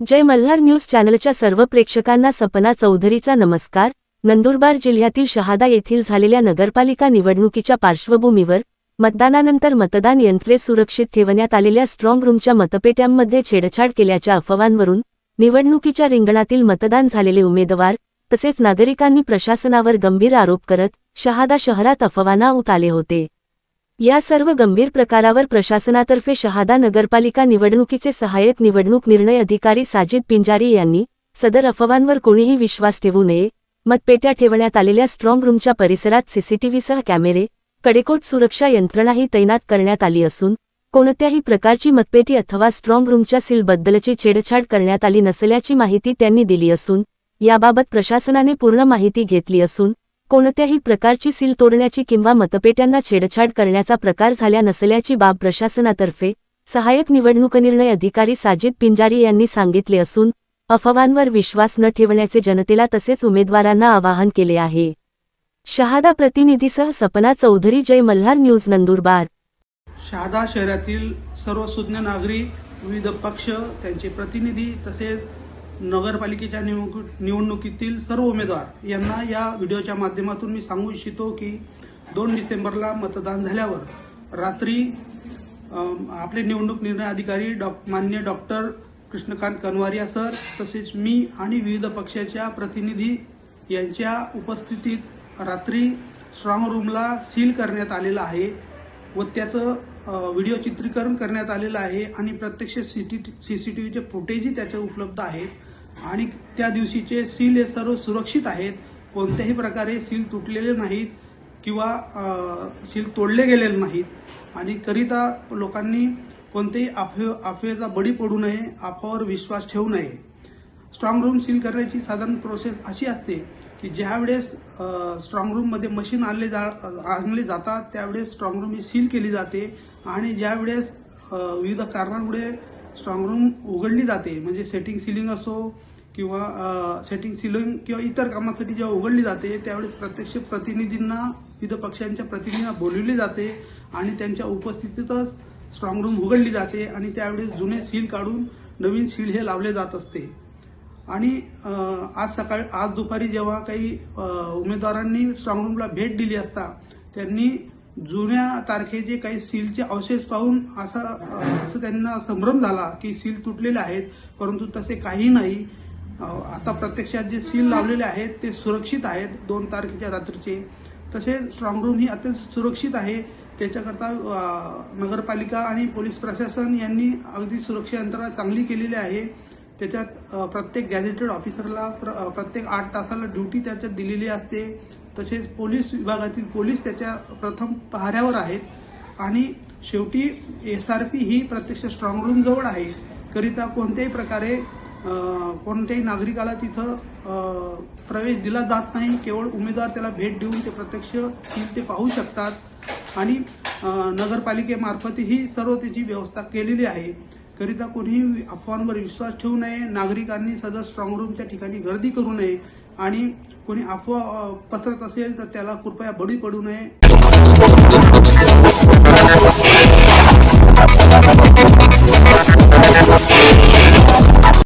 जय Malhar news चॅनलच्या सर्व प्रेक्षकांना सपना चौधरीचा नमस्कार. नंदुरबार जिल्ह्यातील शहादा येथील झालेल्या नगरपालिका निवडणुकीच्या पार्श्वभूमीवर मतदानानंतर मतदान यंत्रे सुरक्षित ठेवण्यात आलेल्या स्ट्रॉंग रूमच्या मतपेट्यांमध्ये छेडछाड केल्याच्या अफवांवरून निवडणुकीच्या रिंगणातील मतदान झालेले उमेदवार तसेच नागरिकांनी प्रशासनावर गंभीर आरोप करत शहादा शहरात अफवांना उत आले होते. या सर्व गंभीर प्रकारावर प्रशासनातर्फे शहादा नगरपालिका निवडणुकीचे सहाय्यक निवडणूक निर्णय अधिकारी साजिद पिंजारी यांनी सदर अफवांवर कोणीही विश्वास ठेवू नये मतपेट्या ठेवण्यात आलेल्या स्ट्रॉंग रूमच्या परिसरात सीसीटीव्हीसह कॅमेरे कडेकोट सुरक्षा यंत्रणाही तैनात करण्यात आली असून कोणत्याही प्रकारची मतपेटी अथवा स्ट्रॉंग रूमच्या सीलबद्दलची छेडछाड करण्यात आली नसल्याची माहिती त्यांनी दिली असून याबाबत प्रशासनाने पूर्ण माहिती घेतली असून कोणत्याही प्रकारची सील तोडण्याची किंवा मतपेट्यांना छेडछाड करण्याचा प्रकार झाल्या नसल्याची बाब प्रशासनातर्फे सहाय्यक निवडणूक निर्णय अधिकारी साजिद पिंजारी यांनी सांगितले असून अफवांवर विश्वास न ठेवण्याचे जनतेला तसेच उमेदवारांना आवाहन केले आहे. शहादा प्रतिनिधीसह सपना चौधरी जय मल्हार न्यूज नंदुरबार. शहादा शहरातील सर्व सुज्ञ नागरिक विविध पक्ष त्यांचे प्रतिनिधी तसेच नगरपालिकेच्या निवडणुक निवडणुकीतील सर्व उमेदवार यांना या व्हिडिओच्या माध्यमातून मी सांगू इच्छितो की दोन डिसेंबरला मतदान झाल्यावर रात्री आपले निवडणूक निर्णय अधिकारी डॉ मान्य डॉक्टर कृष्णकांत कनवारिया सर तसेच मी आणि विविध पक्षाच्या प्रतिनिधी यांच्या उपस्थितीत रात्री स्ट्रॉंग रूमला सील करण्यात आलेलं आहे व त्याचं व्हिडिओ चित्रीकरण करण्यात आलेलं आहे आणि प्रत्यक्ष सी सी टी व्हीचे फुटेजही त्याचे उपलब्ध आहेत आणि त्या दिवशीचे सील हे सर्व सुरक्षित आहेत. कोणत्याही प्रकारे सील तुटलेले नाहीत किंवा सील तोडले गेलेले नाहीत. आणि करिता लोकांनी कोणतेही अफवे अफवेचा बळी पडू नये अफवावर विश्वास ठेवू नये. स्ट्रॉंग रूम सील करण्याची साधारण प्रोसेस अशी असते की ज्यावेळेस स्ट्रॉंग रूममध्ये मशीन आणले जा आणले जातात त्यावेळेस स्ट्रॉंग रूम ही सील केली जाते. आणि ज्यावेळेस विविध कारणांमुळे स्ट्रॉंग रूम उघडली जाते. म्हणजे सेटिंग सिलिंग असो किंवा सेटिंग सिलिंग किंवा इतर कामासाठी जेव्हा उघडली जाते त्यावेळेस प्रत्यक्ष प्रतिनिधींना विविध पक्षांच्या प्रतिनिधींना बोलवली जाते आणि त्यांच्या उपस्थितीतच स्ट्रॉंग रूम उघडली जाते आणि त्यावेळेस जुने सील काढून नवीन सील हे लावले जात असते. आणि आज सकाळी आज दुपारी जेव्हा काही उमेदवारांनी स्ट्रॉंग रूमला भेट दिली असता त्यांनी जुन्या तारखेचे काही सीलचे अवशेष पाहून असा असं त्यांना संभ्रम झाला की सील तुटलेले आहेत परंतु तसे काही नाही. आता प्रत्यक्षात जे सील लावलेले आहेत ते सुरक्षित आहेत दोन तारखेच्या रात्रीचे. तसेच स्ट्रॉंग रूम ही अत्यंत सुरक्षित आहे. त्याच्याकरता नगरपालिका आणि पोलीस प्रशासन यांनी अगदी सुरक्षा यंत्रणा चांगली केलेली आहे. त्याच्यात प्रत्येक गॅझेटेड ऑफिसरला प्र- प्रत्येक आठ तासाला ड्युटी त्याच्यात दिलेली असते. तसेच पोलीस विभागातील पोलीस त्याच्या प्रथम पहाऱ्यावर आहेत. आणि शेवटी एस आर पी ही प्रत्यक्ष स्ट्रॉंग रूम जवळ आहे. करिता कोणत्याही प्रकारे कोणत्याही नागरिकाला तिथं प्रवेश दिला जात नाही. केवळ उमेदवार त्याला भेट देऊन ते प्रत्यक्ष ते पाहू शकतात. आणि नगरपालिकेमार्फतही नगरपालिकेमार्फत ही सर्व त्याची व्यवस्था केलेली आहे. करिता कोणीही अफवांवर विश्वास ठेवू नये. नागरिकांनी सदर स्ट्रॉंग रूमच्या ठिकाणी गर्दी करू नये. आणि कोणी अफवा पसरत असेल तर त्याला कृपया बळी पडू नये.